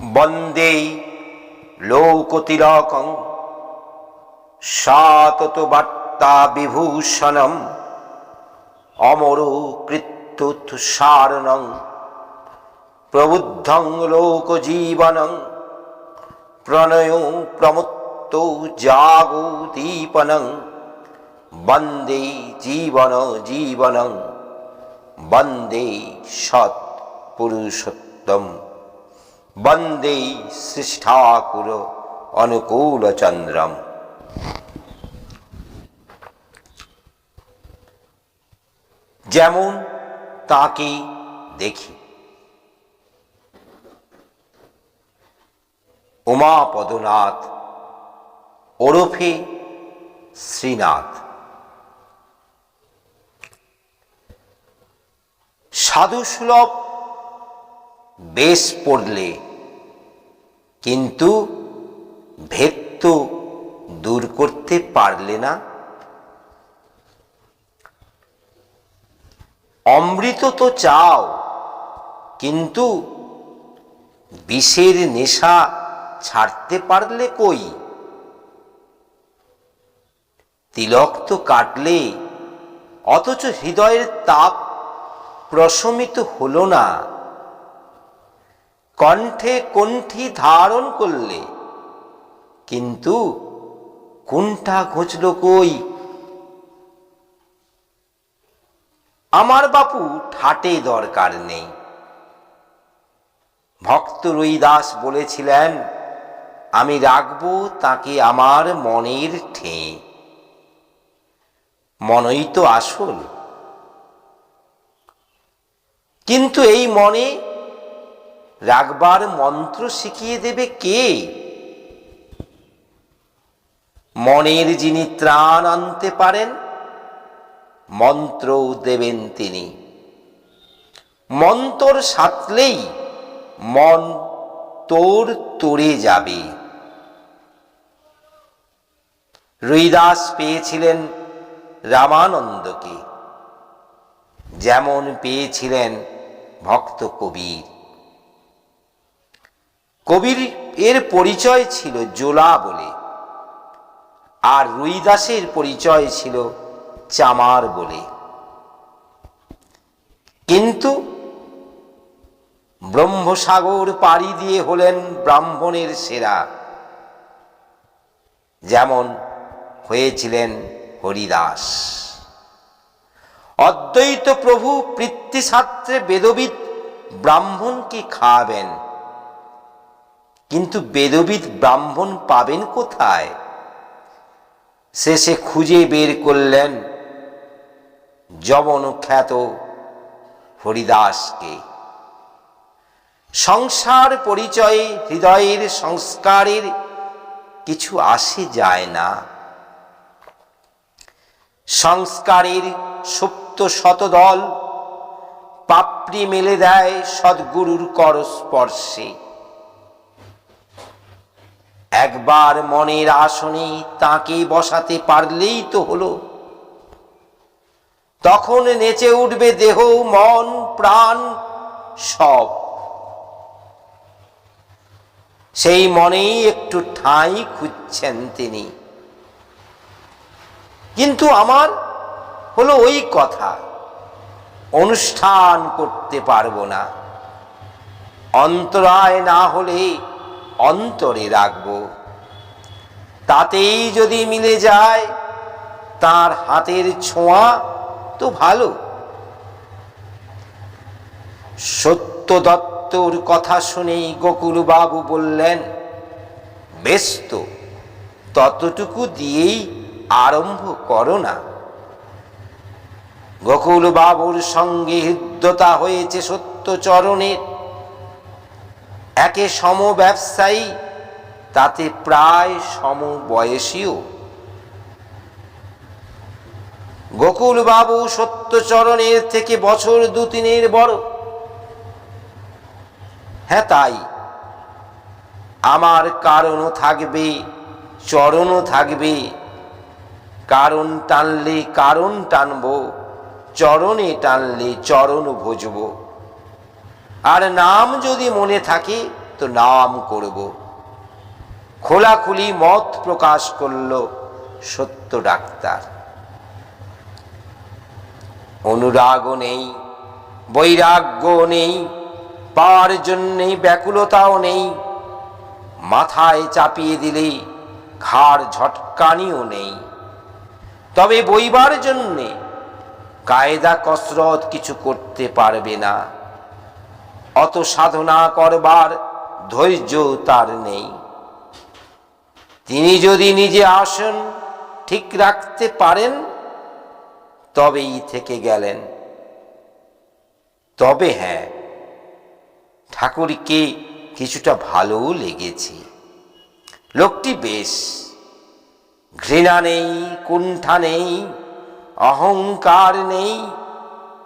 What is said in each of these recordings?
বন্দে লোকতিলকং সাতত বার্তা বিভূষণম অমর কৃত্যুৎসারণং প্রবুদ্ধং লোকজীবনং প্রণয় প্রমুক্ত জাগোদীপনং বন্দে জীবন জীবনং বন্দে সৎ পুরুষোত্তম সৃষ্ঠাকুর অনুকূল চন্দ্রম। যেমন তাকে দেখি। উমাপদনাথ ওরফে শ্রীনাথ। সাধুসুলভ বেশ পড়লে কিন্তু ভেদ তো দূর করতে পারলে না। অমৃত তো চাও, কিন্তু বিষের নেশা ছাড়তে পারলে কই? তিলক তো কাটলে, অথচ হৃদয়ের তাপ প্রশমিত হলো না। কণ্ঠে কণ্ঠি ধারণ করলে, কিন্তু কোনটা ঘুচল কই? আমার বাপু ঠাটে দরকার নেই। ভক্ত রইদাস বলেছিলেন, আমি রাখব তাকে আমার মনের ঠে। মনই তো আসল। কিন্তু এই মনে রাখবার মন্ত্র শিখিয়ে দেবে কে? মনের যিনি ত্রাণ আনতে পারেন, মন্ত্রও দেবেন তিনি। মন্তর সাতলেই মন তোর তোরে যাবে। রুইদাস পেয়েছিলেন রামানন্দকে, যেমন পেয়েছিলেন ভক্ত কবির। কবির এর পরিচয় ছিল জোলা বলে, আর রুইদাসের পরিচয় ছিল চামার বলে। কিন্তু ব্রহ্মসাগর পাড়ি দিয়ে হলেন ব্রাহ্মণের সেরা। যেমন হয়েছিলেন হরিদাস। অদ্বৈত প্রভু পৃথ্বীশাস্ত্রে বেদবিদ ব্রাহ্মণকে খাওয়াবেন। কিন্তু বেদবিদ ব্রাহ্মণ পাবেন কোথায়? শেষে খুঁজে বের করলেন যবন খ্যাত হরিদাসকে। সংসার পরিচয়ে, হৃদয়ের সংস্কারের কিছু আসে যায় না। সংস্কারের সুপ্ত শতদল পাপড়ি মেলে দেয় সদ্গুরুর কর স্পর্শে একবার মনের আসনে তাকে বসাতে পারলেই তো হলো। তখন নেচে উঠবে দেহ, মন, প্রাণ সব। সেই মনেই একটু ঠাঁই খুঁজছেন তিনি। কিন্তু আমার হলো ওই কথা, অনুষ্ঠান করতে পারব না। অন্তরায় না হলে অন্তরে রাখব। তাতেই যদি মিলে যায়, তার হাতের ছোঁয়া তো ভালো। সত্য দত্তর কথা শুনেই গোকুল বাবু বললেন বেশ তো ততটুকু দিয়েই আরম্ভ করো না। গোকুল বাবুর সঙ্গে হৃদ্যতা হয়েছে সত্য চরণের। একে সম ব্যবসায়ী তাতে প্রায় সম বয়সীও গোকুল বাবু সত্যচরণের থেকে বছর দু তিনের বড়। হ্যাঁ তাই, আমার কারণও থাকবে, চরণও থাকবে। কারণ টানলে কারণ টানব, চরণে টানলে চরণ ভজব। আর নাম যদি মনে থাকে, তো নাম করব। খোলাখুলি মত প্রকাশ করল সত্য ডাক্তার। অনুরাগও নেই বৈরাগ্য নেই, পাওয়ার জন্যে ব্যাকুলতাও নেই, মাথায় চাপিয়ে দিলে ঘাড় ঝটকানিও নেই। তবে বইবার জন্যে কায়দা কসরত কিছু করতে পারবে না। অত সাধনা করবার ধৈর্য তার নেই। তিনি যদি নিজে আসন, ঠিক রাখতে পারেন, তবেই থেকে গেলেন। তবে হ্যাঁ ঠাকুরকে কিছুটা ভালোও লেগেছে। লোকটি বেশ, ঘৃণা নেই, কুণ্ঠা নেই, অহংকার নেই,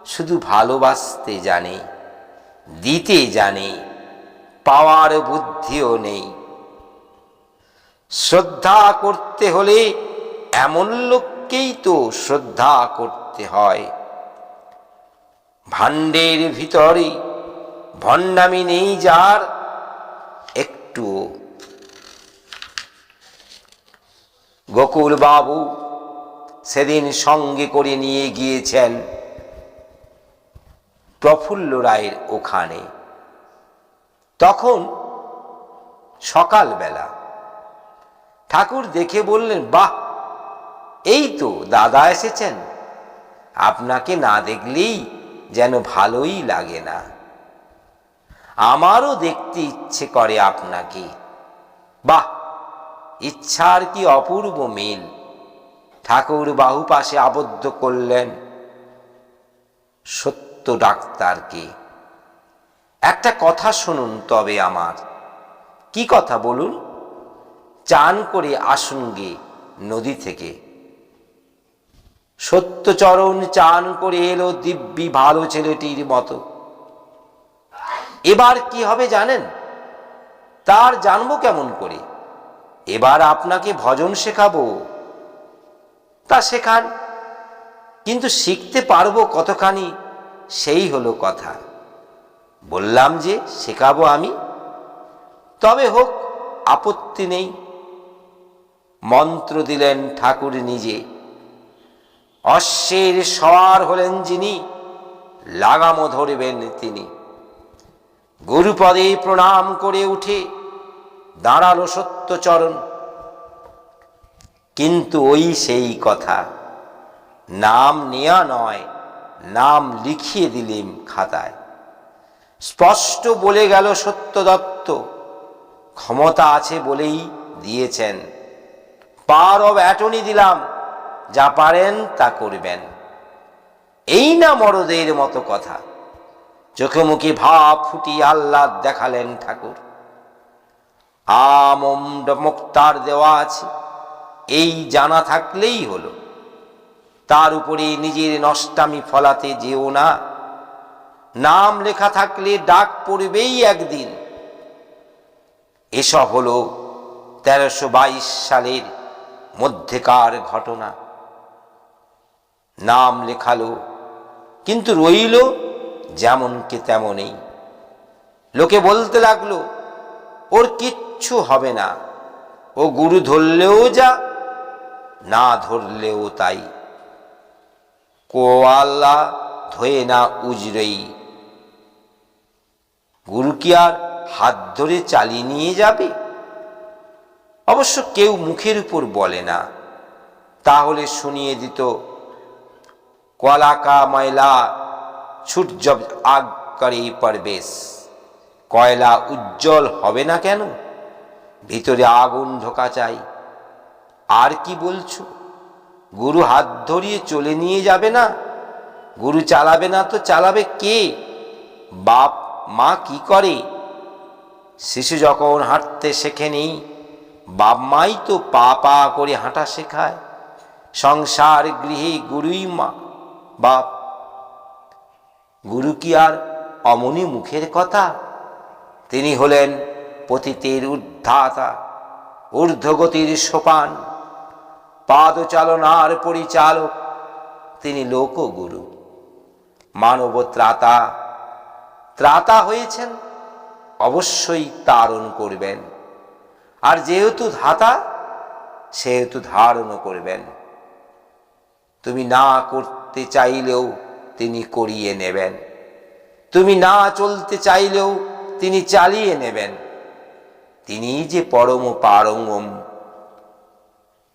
শুধু ভালোবাসতে জানে। দিতে জানে, পাওয়ার বুদ্ধিও নেই। শ্রদ্ধা করতে হলে এমন লোককেই তো শ্রদ্ধা করতে হয়। ভাণ্ডের ভিতরে ভণ্ডামি নেই যার একটুও। গোকুল বাবু সেদিন সঙ্গে করে নিয়ে গিয়েছেন। প্রফুল্ল রায়ের ওখানে। তখন সকালবেলা ঠাকুর দেখে বললেন, বাহ, এই তো দাদা এসেছেন। আপনাকে না দেখলেই যেন ভালোই লাগে না। আমারও দেখতে ইচ্ছে করে আপনাকে। বাহ, ইচ্ছার কি অপূর্ব মিল। ঠাকুর বাহু পাশে আবদ্ধ করলেন। সত্য ডাক্তারকে। একটা কথা শুনুন তবে আমার। কি কথা বলুন? চান করে আসুন গে নদী থেকে। সত্যচরণ চান করে এলো দিব্যি ভালো ছেলেটির মতো। এবার কি হবে জানেন? তার জানব কেমন করে? এবার আপনাকে ভজন শেখাবো। তা শেখান। কিন্তু শিখতে পারব কতখানি? সেই হলো কথা। বললাম যে, শেখাবো আমি। তবে হোক, আপত্তি নেই। মন্ত্র দিলেন ঠাকুর নিজে। অশ্বের সওয়ার হলেন যিনি, লাগামো ধরবেন তিনি। গুরুপদে প্রণাম করে উঠে দাঁড়াল সত্যচরণ। কিন্তু ওই সেই কথা, নাম নেয়া নয়। নাম লিখিয়ে দিলেম খাতায়। স্পষ্ট বলে গেল সত্য দত্ত ক্ষমতা আছে বলেই দিয়েছেন। পার অব অ্যাটর্নি দিলাম, যা পারেন তা করবেন। এই না মরদের মতো কথা। চোখে মুখে ভাব ফুটিয়ে আহ্লাদ দেখালেন ঠাকুর। আমম দেওয়া আছে। এই জানা থাকলেই হলো। তার উপরে নিজের নষ্টামি ফলাতে যেও না। নাম লেখা থাকলে ডাক পড়বেই একদিন। এসব হলো তেরোশো সালের মধ্যেকার ঘটনা। নাম লেখালো, কিন্তু রইল যেমনকে তেমনই। লোকে বলতে লাগল, ওর কিচ্ছু হবে না। ও গুরু ধরলেও যা, না ধরলেও তাই। কোয়াল্লা ধয়ে না উজরেই। গুরু কি আর হাত ধরে চালিয়ে নিয়ে যাবে? অবশ্য কেউ মুখের উপর বলে না। তাহলে শুনিয়ে দিত কলাকা ময়লা, ছুট জব আগ করে পরবেশ। কয়লা উজ্জ্বল হবে না কেন? ভিতরে আগুন ঢোকা চাই। আর কি বলছো? গুরু হাত ধরিয়ে চলে নিয়ে যাবে না? গুরু চালাবে না তো চালাবে কে? বাপ, মা কি করে? শিশু যখন হাঁটতে শেখেনি, বাপ মাই তো পা পা করে হাঁটা শেখায়। সংসার গৃহে গুরুই মা, বাপ। গুরু কি আর অমনি মুখের কথা? তিনি হলেন পতিতের উদ্ধাতা, ঊর্ধ্বগতির সোপান। পাদচালনার পরিচালক। তিনি লোকগুরু। মানব ত্রাতা ত্রাতা হয়েছেন, অবশ্যই তারণ করবেন। আর যেহেতু ধাতা, সেহেতু ধারণও করবেন। তুমি না করতে চাইলেও তিনি করিয়ে নেবেন। তুমি না চলতে চাইলেও তিনি চালিয়ে নেবেন। তিনি যে পরম পারঙ্গম।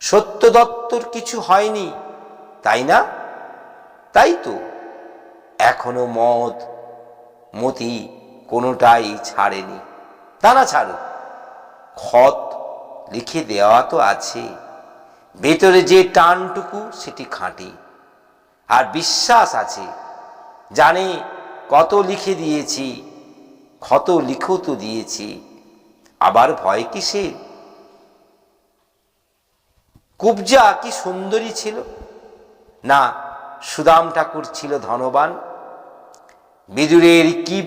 সত্য দত্তর কিছু হয়নি, তাই না? তাই তো। এখনও মদ, মতি কোনোটাই ছাড়েনি। তা না ছাড়ুক, খত লিখে দেওয়া তো আছে। ভেতরে যে টানটুকু সেটি খাঁটি। আর বিশ্বাস আছে, জানে কত লিখে দিয়েছি, ক্ষত লিখেও তো দিয়েছি। আবার ভয় কিসের? কুবজা কি সুন্দরী ছিল? না, সুদাম ঠাকুর ছিল ধনবান। বিদুরের কি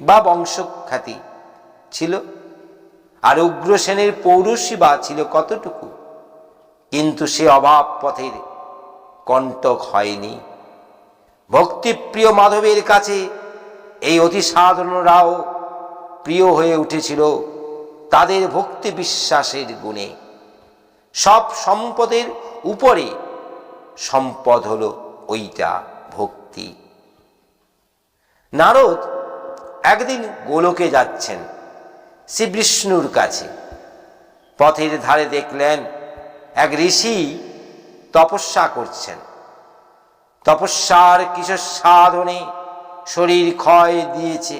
বা বংশখ্যাতি ছিল। আর উগ্রসেনের পৌরসী বা ছিল কতটুকু? কিন্তু সে অভাব পথের কণ্টক হয়নি। ভক্তিপ্রিয় মাধবের কাছে এই অতি সাধারণরাও প্রিয় হয়ে উঠেছিল তাদের ভক্তি বিশ্বাসের গুণে। সব সম্পদের উপরে সম্পদ হল ওইটা ভক্তি। নারদ একদিন গোলকে যাচ্ছেন শ্রী বিষ্ণুর কাছে। পথের ধারে দেখলেন এক ঋষি তপস্যা করছেন। তপস্যার কিশোর সাধনে শরীর ক্ষয় দিয়েছে।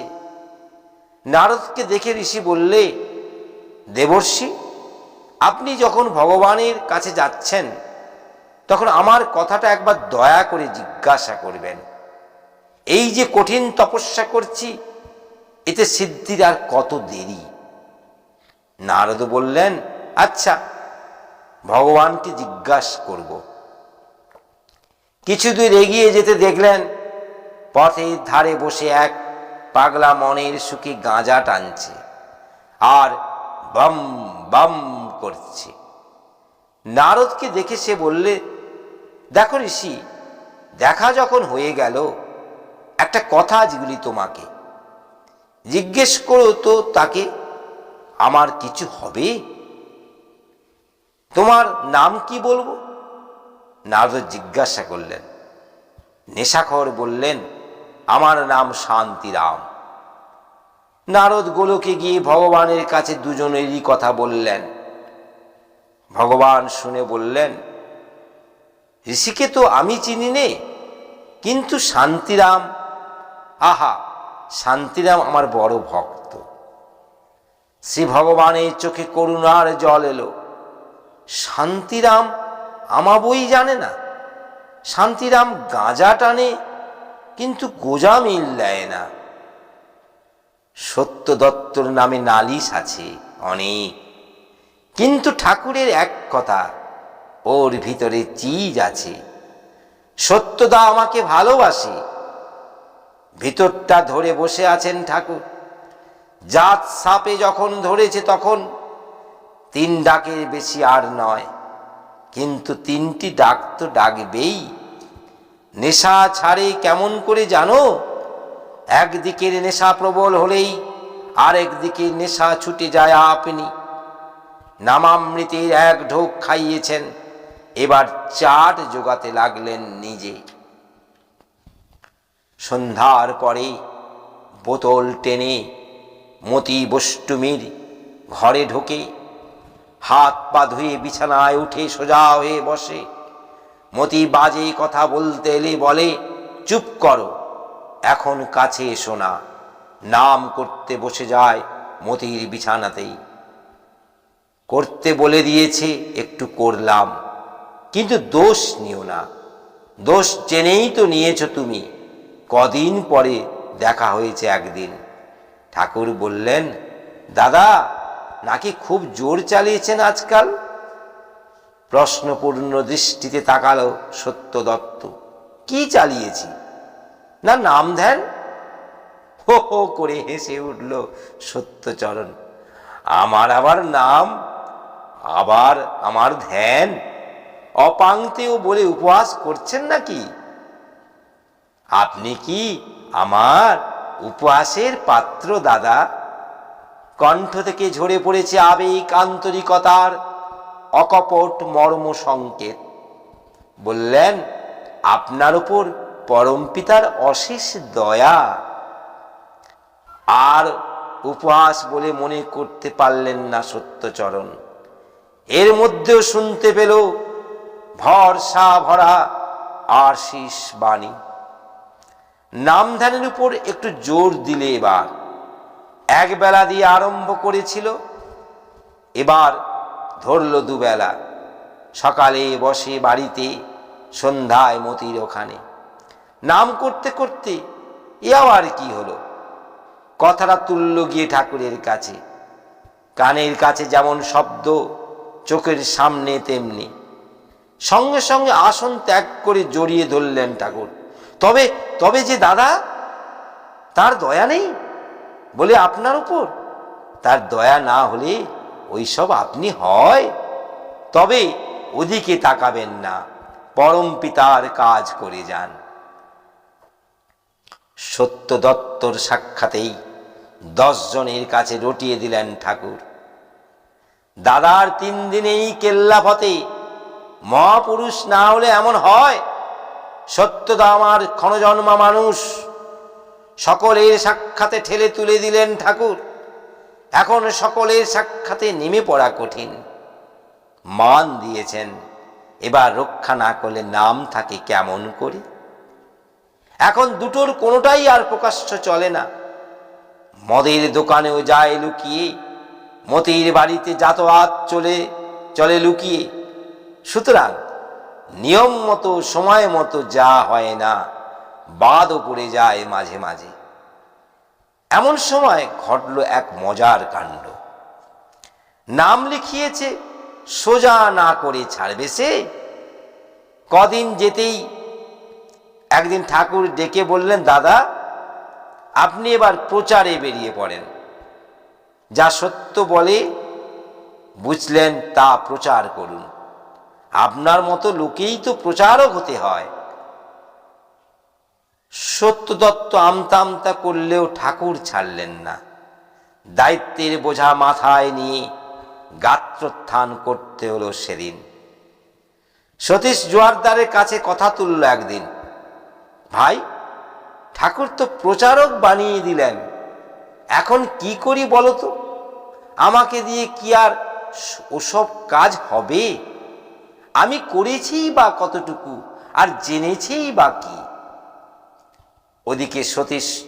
নারদকে দেখে ঋষি বললে, দেবর্ষি আপনি যখন ভগবানের কাছে যাচ্ছেন, তখন আমার কথাটা একবার দয়া করে জিজ্ঞাসা করবেন। এই যে কঠিন তপস্যা করছি, এতে সিদ্ধির আর কত দেরি? নারদ বললেন আচ্ছা ভগবানকে জিজ্ঞাসা করব। কিছু দূর এগিয়ে যেতে দেখলেন পথের ধারে বসে এক পাগলা মনের সুখে গাঁজা টানছে। আর বাম বাম করছে। নারদকে দেখে সে বললে, দেখো ঋষি, দেখা যখন হয়ে গেল, একটা কথা আজগুলি তোমাকে। জিজ্ঞেস করো তো তাকে, আমার কিছু হবে? তোমার নাম কি বলব? নারদ জিজ্ঞাসা করলেন। নেশাখর বললেন, আমার নাম শান্তিরাম। নারদ গোলকে গিয়ে ভগবানের কাছে দুজনেরই কথা বললেন। ভগবান শুনে বললেন, ঋষিকে তো আমি চিনি নে, কিন্তু শান্তিরাম, আহা, শান্তিরাম আমার বড় ভক্ত। শ্রী ভগবানের চোখে করুণার জল এলো। শান্তিরাম আমাবই জানে না। শান্তিরাম গাঁজা টানে, কিন্তু গোজা মিল দেয় না। সত্য দত্তর নামে নালিশ আছে অনেক। কিন্তু ঠাকুরের এক কথা, ওর ভিতরে চিজ আছে। সত্যদা আমাকে ভালোবাসে। ভিতরটা ধরে বসে আছেন ঠাকুর। জাত সাপে যখন ধরেছে তখন তিন ডাকের বেশি আর নয়, কিন্তু তিনটি ডাক তো ডাকবেই। নেশা ছাড়ে কেমন করে জানো? একদিকের নেশা প্রবল হলেই আরেকদিকে নেশা ছুটে যায় আপনি। নামামৃতের এক ঢোক খাইয়েছেন। এবার চাট জোগাতে লাগলেন নিজে। সন্ধ্যার পরে বোতল টেনে মতি বষ্টুমির ঘরে ঢোকে। হাত পা ধুয়ে বিছানায় উঠে সোজা হয়ে বসে। মতি বাজে কথা বলতে এলে বলে, চুপ করো, এখন কাছে এসো না। নাম করতে বসে যায় মতির বিছানাতেই। করতে বলে দিয়েছে, একটু করলাম। কিন্তু দোষ নিও না। দোষ জেনেই তো নিয়েছ তুমি। কদিন পরে দেখা হয়েছে একদিন। ঠাকুর বললেন, দাদা, নাকি খুব জোর চালিয়েছেন আজকাল? প্রশ্নপূর্ণ দৃষ্টিতে তাকালো সত্য দত্ত কি চালিয়েছি? না নাম ধ্যান? হো হো, করে হেসে উঠল সত্যচরণ। আমার আবার নাম আবার আমার ধ্যান অপাংতেও বলে উপহাস করছেন নাকি? আপনি কি আমার উপহাসের পাত্র, দাদা? কণ্ঠ থেকে ঝরে পড়েছে আবেগ আন্তরিকতার অকপট মর্ম সংকেত। বললেন, আপনার উপর পরম পিতার অশেষ দয়া। আর উপহাস বলে মনে করতে পারলেন না সত্যচরণ। এর মধ্যেও শুনতে পেল ভরসা ভরা আশিস বাণী। নামধানের উপর একটু জোর দিলে এবার। একবেলা দিয়ে আরম্ভ করেছিল, এবার ধরল দুবেলা সকালে বসে বাড়িতে, সন্ধ্যায় মতির ওখানে। নাম করতে করতে এ আবার কি হলো? কথাটা তুলল গিয়ে ঠাকুরের কাছে। কানের কাছে যেমন শব্দ চোখের সামনে তেমনি। সঙ্গে সঙ্গে আসন ত্যাগ করে জড়িয়ে ধরলেন ঠাকুর। তবে তবে যে দাদা, তার দয়া নেই? বলে আপনার উপর? তার দয়া না হলে ওইসব আপনি হয়। তবে ওদিকে তাকাবেন না, পরম পিতার কাজ করে যান। সত্য দত্তর সাক্ষাতেই দশজনের কাছে রটিয়ে দিলেন ঠাকুর। দাদার তিন দিনেই কেল্লা ফতে। মহাপুরুষ না হলে এমন হয়? সত্যদা আমার ক্ষণজন্মা মানুষ। সকলের সাক্ষাতে ঠেলে তুলে দিলেন ঠাকুর। এখন সকলের সাক্ষাতে নেমে পড়া কঠিন। মান দিয়েছেন, এবার রক্ষা না করলে নাম থাকে কেমন করে? এখন দুটোর কোনোটাই আর প্রকাশ্য চলে না। মদের দোকানেও যায় লুকিয়ে মতির বাড়িতে যাতায়াত চলে চলে লুকিয়ে। সুতরাং নিয়ম মতো, সময় মতো যা হয় না, বাদও পড়ে যায় মাঝে মাঝে। এমন সময় ঘটল এক মজার কাণ্ড। নাম লিখিয়েছে, সোজা না করে ছাড়বে সে? কদিন যেতেই একদিন ঠাকুর ডেকে বললেন, দাদা, আপনি এবার প্রচারে বেরিয়ে পড়েন। যা সত্য বলে বুঝলেন তা প্রচার করুন। আপনার মতো লোকেই তো প্রচারক হতে হয়। সত্য দত্ত আমতা আমতা করলেও ঠাকুর ছাড়লেন না। দায়িত্বের বোঝা মাথায় নিয়ে গাত্রোত্থান করতে হলো সেদিন। সতীশ জোয়ারদারের কাছে কথা তুলল একদিন। ভাই, ঠাকুর তো প্রচারক বানিয়ে দিলেন। এখন কি করি বলো তো? আমাকে দিয়ে কি আর ওসব কাজ হবে? আমি করেছি বা কতটুকু? আর জেনেছি বা কি? ওদিকে সতীশ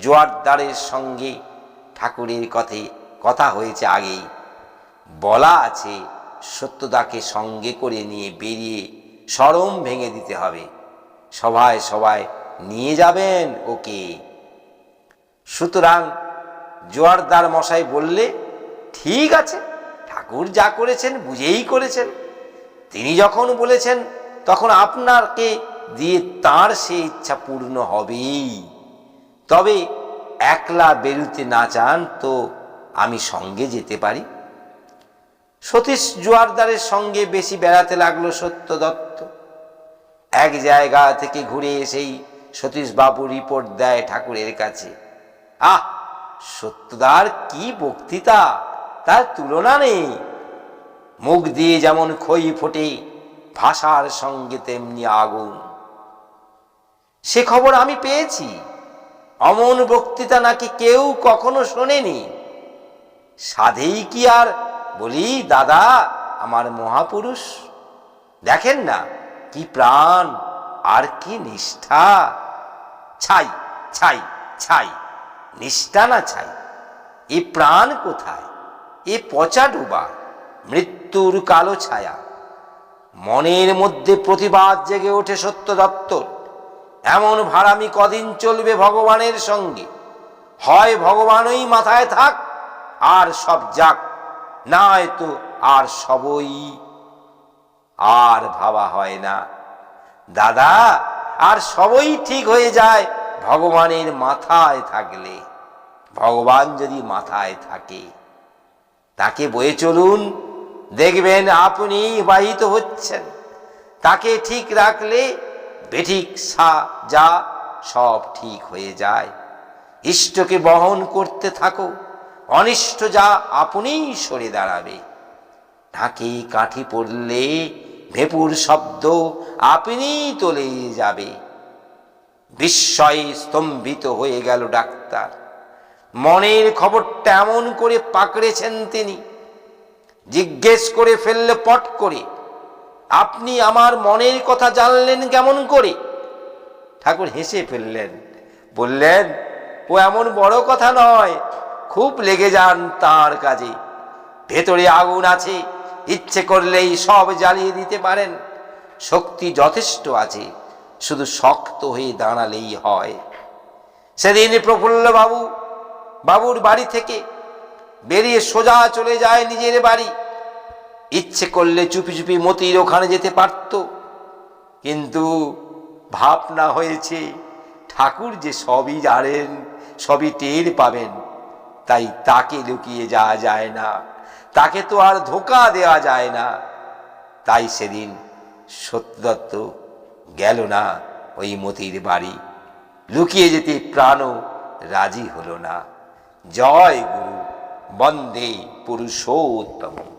জোয়ারদারের সঙ্গে ঠাকুরের কথে কথা হয়েছে আগেই। বলা আছে, সত্যদাকে সঙ্গে করে নিয়ে বেরিয়ে সরম ভেঙে দিতে হবে। সবাই সবাই নিয়ে যাবেন ওকে। সুতরাং জোয়ারদার মশাই বললে, ঠিক আছে, ঠাকুর যা করেছেন বুঝেই করেছেন। তিনি যখন বলেছেন, তখন আপনাকে দিয়ে তার সে ইচ্ছা পূর্ণ হবেই। তবে একলা বেরুতে না চান তো আমি সঙ্গে যেতে পারি। সতীশ জোয়ারদারের সঙ্গে বেশি বেড়াতে লাগল সত্য দত্ত এক জায়গা থেকে ঘুরে এসেই সতীশ বাবু রিপোর্ট দেয় ঠাকুরের কাছে। আহ সত্যদার কি বক্তৃতা? তার তুলনা নেই। মুখ দিয়ে যেমন খই ফোটে, ভাষার সঙ্গে তেমনি আগুন। সে খবর আমি পেয়েছি। অমন বক্তৃতা নাকি কেউ কখনো শোনেনি। সাধেই কি আর বলি, দাদা, আমার মহাপুরুষ? দেখেন না, কি প্রাণ আর কি নিষ্ঠা। ছাই ছাই ছাই। নিষ্ঠা না ছাই এ প্রাণ কোথায়? এ পচা ডুবা, মৃত্যুর কালো ছায়া। মনের মধ্যে প্রতিবাদ জেগে ওঠে সত্য দত্তর এমন ভাড়ামি কদিন চলবে ভগবানের সঙ্গে? হয় ভগবানই মাথায় থাক, আর সব যাক। নয় তো আর সবই। আর ভাবা হয় না। দাদা, আর সবই ঠিক হয়ে যায়। ভগবানের মাথায় থাকলে, ভগবান যদি মাথায় থাকে, তাকে বয়ে চলুন, দেখবেন আপনি বাহিত হচ্ছেন। তাকে ঠিক রাখলে বেঠিক সা যা সব ঠিক হয়ে যায়। ইষ্টকে বহন করতে থাকো, অনিষ্ট যা আপনিই সরে দাঁড়াবে। ঢাকে কাঠি পড়লে ভেপুর শব্দ আপনিই তোলে যাবে। বিস্ময়ে স্তম্ভিত হয়ে গেল ডাক্তার। মনের খবরটা এমন করে পাকড়েছেন তিনি। জিজ্ঞেস করে ফেললে পট করে, আপনি আমার মনের কথা জানলেন কেমন করে? ঠাকুর হেসে ফেললেন, বললেন, ও এমন বড় কথা নয়, খুব লেগে যান তার কাজে। ভেতরে আগুন আছে, ইচ্ছে করলেই সব জ্বালিয়ে দিতে পারেন। শক্তি যথেষ্ট আছে। শুধু শক্ত হয়ে দাঁড়ালেই হয়। সেদিন প্রফুল্ল বাবু, বাবুর বাড়ি থেকে বেরিয়ে সোজা চলে যায় নিজের বাড়ি। ইচ্ছে করলে চুপি চুপি মতির ওখানে যেতে পারত। কিন্তু ভাবনা হয়েছে, ঠাকুর যে সবই জানেন, সবই টের পাবেন, তাই তাকে লুকিয়ে যাওয়া যায় না। তাকে তো আর ধোকা দেওয়া যায় না। তাই সেদিন সত্যদত্ত গেল না ওই মতির বাড়ি। লুকিয়ে যেতে প্রাণও রাজি হল না। জয় গুরু, বন্দে পুরুষোত্তম।